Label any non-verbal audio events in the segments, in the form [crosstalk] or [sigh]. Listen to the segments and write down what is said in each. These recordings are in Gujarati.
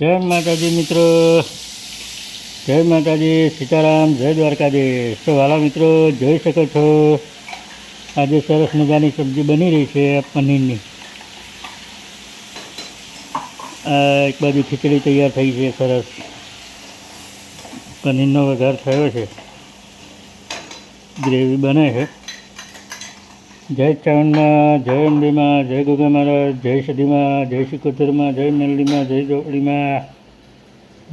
જય માતાજી મિત્રો. જય માતાજી સીતારામ, જય દ્વારકાધીશ. તો વાલા મિત્રો, જોઈ શકો છો, આજે સરસ મજાની સબ્જી બની રહી છે પનીરની. એક બાજુ ખીચડી તૈયાર થઈ છે સરસ. પનીરનો વઘાર થયો છે. ગ્રેવી બને છે. જય ચરણમાં જય અંબેમાં જય ગોગા મહારાજ જય સદીમાં જય સિકોતેરમાં જય મેલડીમાં જય ચોકડીમાં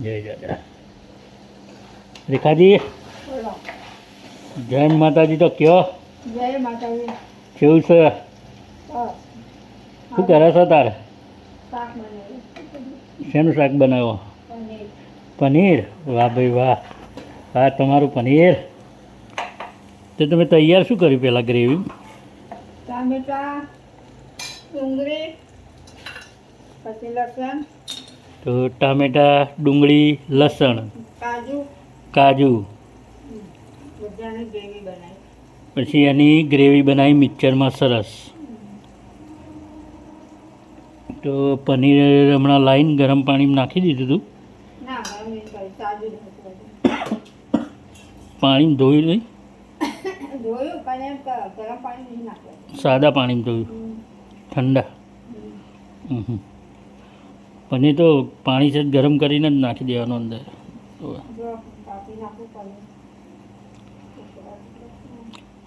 જય દાદા રેખાજી? જય માતાજી તો કયો? જય માતાજી. કેવું છે? શું કરે છો તારે? શેનું શાક બનાવો? પનીર. પનીર? વાહ ભાઈ વાહ. હા તમારું પનીર? તો તમે તૈયાર શું કર્યું પહેલાં ગ્રેવી? ટામેટા ડુંગળી પછી લસણ. તો ટામેટા ડુંગળી લસણ. કાજુ. કાજુ. બધાની ગ્રેવી બનાવી. પછી એની ગ્રેવી બનાવી મિક્સરમાં સરસ. તો પનીર હમણાં લાઈન ગરમ પાણીમાં નાખી દીધું હતું પાણીમાં ધોઈ લઈ [coughs] ધોયું પણ ગરમ પાણી નહીં નાખવાનું સાદા પાણીમાં ધોયું ઠંડા. પનીર તો પાણી છે ગરમ કરીને જ નાખી દેવાનું અંદર.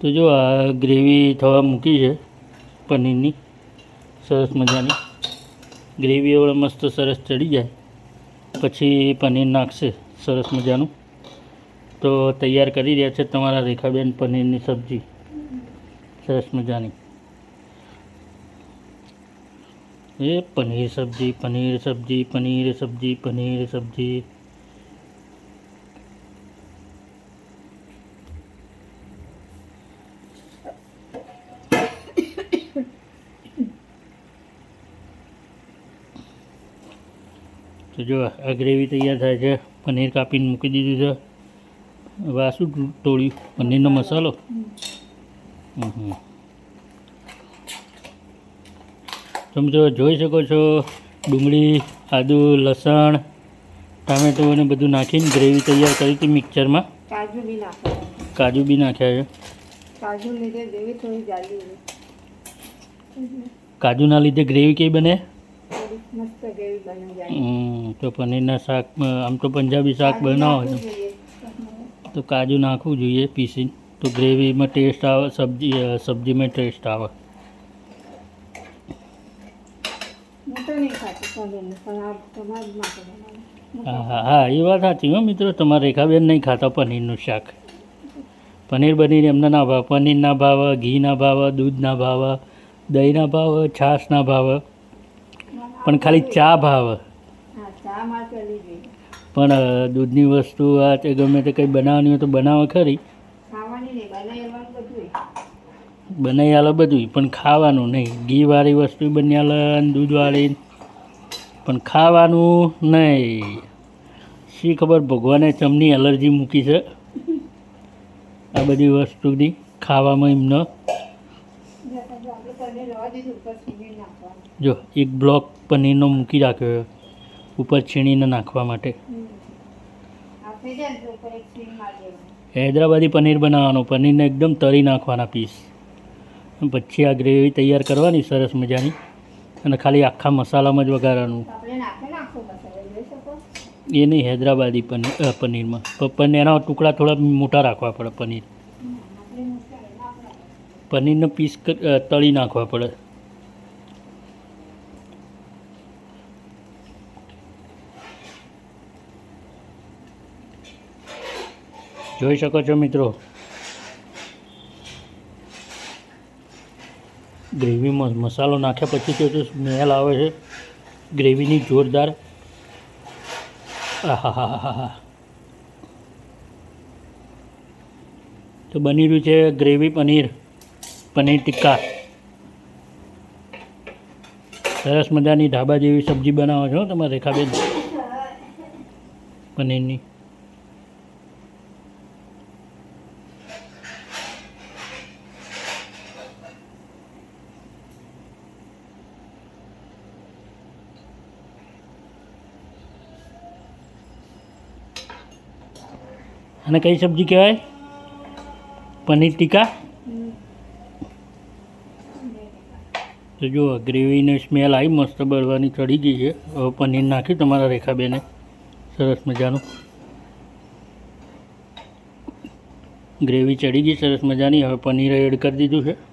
તો જો આ ગ્રેવી થવા મૂકી છે, પનીરની. સરસ મજાની. ગ્રેવી હવે મસ્ત સરસ ચડી જાય. પછી પનીર નાખશે, સરસ મજાનું. તો તૈયાર કરી રહ્યા છે તમારા રેખાબેન પનીરની સબ્જી. સરસ મજાની. એ પનીર સબ્જી પનીર સબ્જી પનીર સબ્જી પનીર સબ્જી. તો જો આ ગ્રેવી તૈયાર થાય છે. પનીર કાપીને મૂકી દીધું છે. હવે આ શું તોડ્યું પનીરનો મસાલો? હમ હમ. તમે જો જોઈ શકો છો ડુંગળી આદુ લસણ ટામેટું અને બધું નાખીને ગ્રેવી તૈયાર કરી હતી મિક્સરમાં. કાજુ બી નાખ્યા કાજુ બી નાખ્યા છે. કાજુ લીધે ગ્રેવી થોડી જાડી કાજુના લીધે ગ્રેવી કેવી બને? મસ્ત ગ્રેવી બની જાય તો પનીરના શાક આમ તો પંજાબી શાક બનાવો છો. તો કાજુ નાખવું જોઈએ પીસીને. તો ગ્રેવીમાં ટેસ્ટ આવે સબ્જી સબ્જીમાં ટેસ્ટ આવે. હું, હા, એ વાત સાચી હો મિત્રો. તમારે રેખાબેન નહીં ખાતા પનીરનું શાક. પનીર બનીને એમને ના ભાવે, પનીરના ભાવ ભાવે ભાવ, દૂધના ભાવે, દહીંના ભાવ, છાશના ભાવ. પણ ખાલી ચા ભાવે. પણ દૂધની વસ્તુ આ તે ગમે તે કંઈ બનાવવાની હોય તો બનાવે ખરી ખાવાની નહીં બનાવવાનું બધું બનાવી આલે બધું પણ ખાવાનું નહીં. ઘીવાળી વસ્તુ બની આલે દૂધવાળી. પણ ખાવાનું નહીં. શી ખબર ભગવાને ચમની એલર્જી મૂકી છે? આ બધી વસ્તુની ખાવામાં એમનો. જો એક બ્લોક પનીરનો મૂકી રાખ્યો ઉપર છીણીને નાખવા માટે. હૈદરાબાદી પનીર બનાવવાનું. પનીરને એકદમ તળી નાખવાના પીસ. પછી આ ગ્રેવી તૈયાર કરવાની સરસ મજાની. અને ખાલી આખા મસાલામાં જ વઘારવાનું. એ નહીં હૈદરાબાદી પનીર પનીરમાં. પણ એના ટુકડા થોડા મોટા રાખવા પડે પનીર. પનીરનો પીસ તળી નાખવા પડે. જોઈ શકો છો મિત્રો? ગ્રેવીમાં મસાલો નાખ્યા પછી તો સ્મેલ આવે છે. ગ્રેવીની જોરદાર. આહાહાહાહા. તો બની રહ્યું છે ગ્રેવી પનીર પનીર ટિક્કા. સરસ મજાની ઢાબા જેવી સબ્જી બનાવો છો તમારે રેખાબેન પનીરની. અને કઈ સબ્જી કહેવાય? પનીર ટીકા? તો જો ગ્રેવીને સ્મેલ આવી, મસ્ત બળવાની ચડી ગઈ છે. હવે પનીર નાખ્યું તમારા રેખાબેને. સરસ મજાનું. ગ્રેવી ચડી ગઈ, સરસ મજાની. હવે પનીર એડ કરી દીધું છે.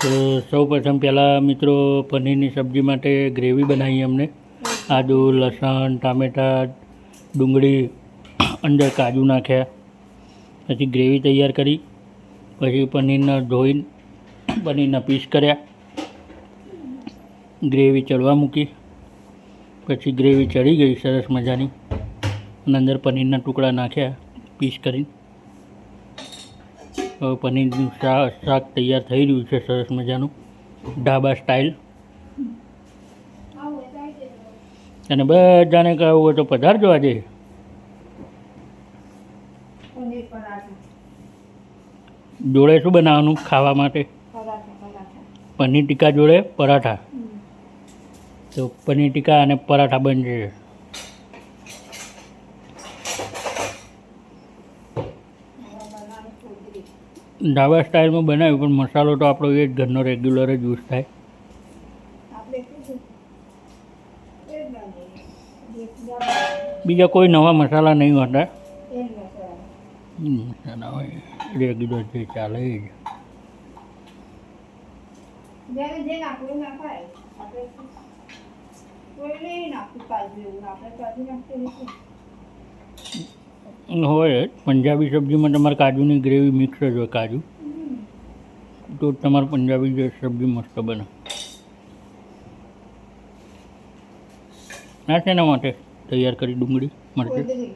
તો સૌ પ્રથમ પહેલાં મિત્રો પનીરની સબ્જી માટે ગ્રેવી બનાવી અમને. આદુ, લસણ, ટામેટાં, ડુંગળી, અંદર કાજુ નાખ્યા. પછી ગ્રેવી તૈયાર કરી. પછી પનીરના ધોઈને પનીરના પીસ કર્યા. ગ્રેવી ચડવા મૂકી. પછી ગ્રેવી ચડી ગઈ, સરસ મજાની. અને અંદર પનીરના ટુકડા નાખ્યા, પીસ કરીને. પનીરનું શાક શાક તૈયાર થઈ રહ્યું છે સરસ મજાનું. ઢાબા સ્ટાઇલ. અને બધાને કહેવું હોય તો પધારજો આજે. જોડે શું બનાવવાનું ખાવા માટે? પનીર ટીકા જોડે પરાઠા. તો પનીર ટીકા અને પરાઠા બનશે હવે બનાવી કોથળી. ઢાબા સ્ટાઇલમાં બનાવ્યું પણ મસાલો તો આપણો એ જ ઘરનો રેગ્યુલર જ યુઝ થાય. બીજા કોઈ નવા મસાલા નહીં હોતા મસાલા. હોય રેગ્યુલર જે ચાલે એ. જ આપણે કોઈ નહીં નાખતું કાજુ એવું. આપણે કાજુ નાખીએ નહીં. અને હોય જ. પંજાબી સબ્જીમાં તમારે કાજુની ગ્રેવી મિક્સ જ હોય કાજુ. તો તમારે પંજાબી જે સબ્જી મસ્ત બને. ના શેના માટે? તૈયાર કરી ડુંગળી મરચી?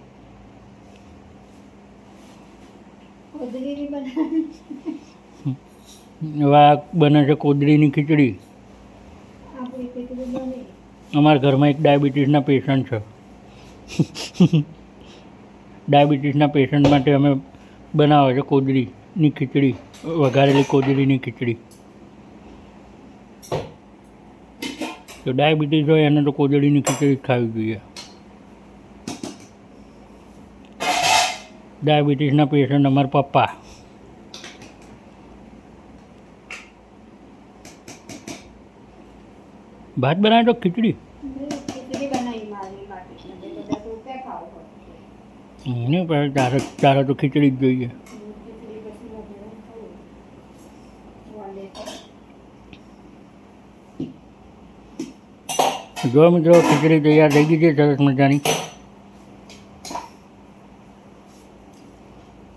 કોથળી. હવે આ બને છે કોદરીની ખીચડી. અમારા ઘરમાં એક ડાયાબિટીસના પેશન્ટ છે. [laughs] ડાયાબિટીસના પેશન્ટ માટે અમે બનાવે છે કોદરીની ખીચડી, વઘારેલી કોદરીની ખીચડી. તો ડાયાબિટીસ હોય એને તો કોદળીની ખીચડી ખાવી જોઈએ. ડાયાબિટીસના પેશન્ટ અમારા પપ્પા. ભાત બનાવે તો ખીચડી બનાવી મારી માટે બધા તો ત્યાં ખાવું એને પછી તારે તારે તો ખીચડી જ જોઈએ. જો મિત્રો, ખીચડી તૈયાર થઈ ગઈ છે, સરસ મજાની.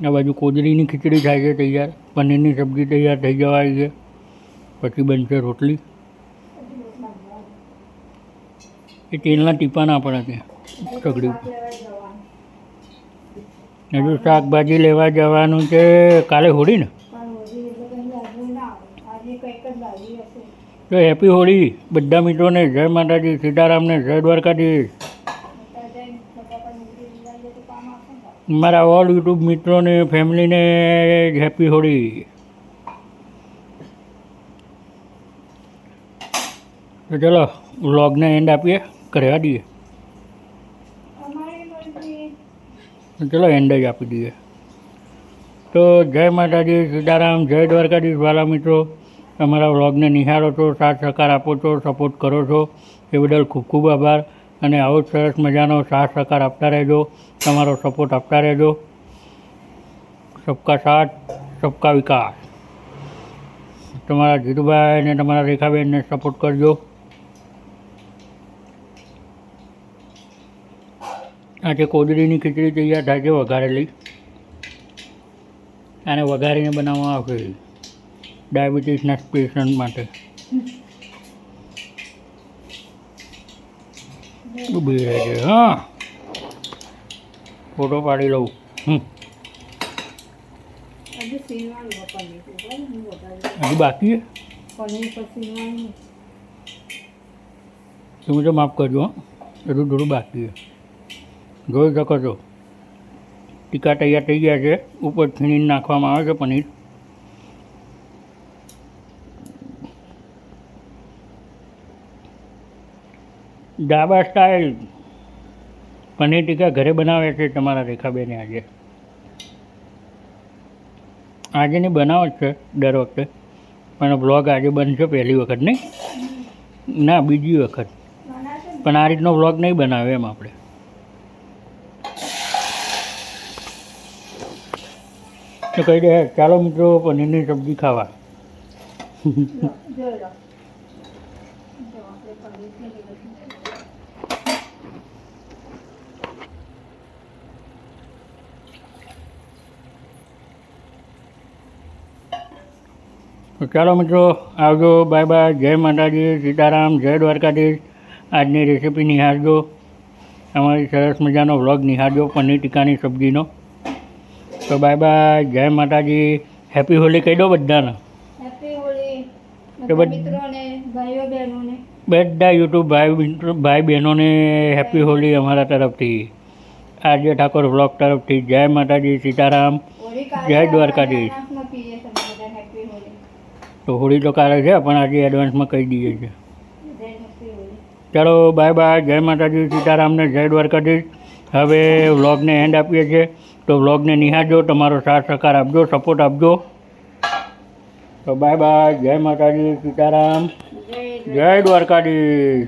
આ બાજુ કોદરીની ખીચડી થાય છે તૈયાર. પનીરની સબ્જી તૈયાર થઈ જવાય છે. પછી બનશે રોટલી. એ તેલના ટીપા ના પડે ત્યાં સગડી જવાનું હજુ શાકભાજી લેવા જવાનું છે કાલે હોળી ને? તો હેપી હોળી બધા મિત્રોને જય માતાજી સીતારામને જય દ્વારકાધીશ. મારા ઓલ યુટ્યુબ મિત્રોને ફેમિલીને હેપી હોળી. તો ચલો વ્લોગને એન્ડ આપીએ કરવા દઈએ અમારી મરજી તો ચલો એન્ડ જ આપી દઈએ. તો જય માતાજી, સીતારામ, જય દ્વારકાધીશ વાલા મિત્રો. તમારા વ્લોગને નિહાળો છો, સાથ સહકાર આપો છો સપોર્ટ કરો છો, એ બદલ ખૂબ ખૂબ આભાર. અને આવો જ સરસ મજાનો સાથ સહકાર આપતા રહેજો, તમારો સપોર્ટ આપતા રહેજો. સબકા સાથ, સબકા વિકાસ. તમારા ધીરુભાઈ અને તમારા રેખાબેનને સપોર્ટ કરજો. આજે કોદરીની ખીચડી તૈયાર થાય છે વઘારેલી. આને વઘારીને બનાવવામાં આવશે. ડાયાબિટીસના પેશન્ટ માટે. ઊભી રહે છે હા. ફોટો પાડી લઉં. હમ. હજુ બાકી તમે તો માફ કરજો હં. હજુ થોડું બાકી છે. જોઈ શકો છો. ટીકા તૈયાર થઈ ગયા છે. ઉપર છીણી નાખવામાં આવે છે પનીર. ડાબા સ્ટાઇલ પનીર ટીકા ઘરે બનાવે છે તમારા રેખાબેને આજે. આજેની બનાવટ છે દર વખતે. પણ બ્લોગ આજે બનશે પહેલી વખત નહીં. ના, બીજી વખત. પણ આ રીતનો બ્લોગ નહીં બનાવે એમ આપણે. તો કહી દે, ચાલો મિત્રો, પનીરની સબ્જી ખાવા. ચાલો મિત્રો, આવજો. Bye bye. જય માતાજી. સીતારામ. જય દ્વારકાધીશ. આજની રેસીપી નિહાળજો. અમારી સરસ મજાનો વ્લોગ નિહાળજો. પનીર ટીકાની સબ્જીનો. તો બાય બાય જય માતાજી. હેપી હોલી કહી દો બધાને. હેપી તો બધા બધ- મિત્રોને ભાઈઓ બહેનોને. બધા યુટ્યુબ ભાઈ મિત્રો- ભાઈ બહેનોને હેપી હોલી અમારા તરફથી. આજે ઠાકોર વ્લોગ તરફથી. જય માતાજી સીતારામ. જય દ્વારકાધીશ. તો હોળી તો કાલે છે પણ આજે એડવાન્સમાં કહી દઈએ છીએ. ચાલો બાય બાય. જય માતાજી સીતારામને જય દ્વારકાધીશ. હવે વ્લોગને એન્ડ આપીએ છીએ. તો વ્લોગને નિહાળજો તમારો સાથ સહકાર આપજો સપોર્ટ આપજો. તો બાય બાય જય માતાજી સીતારામ. જય જય દ્વારકાધીશ.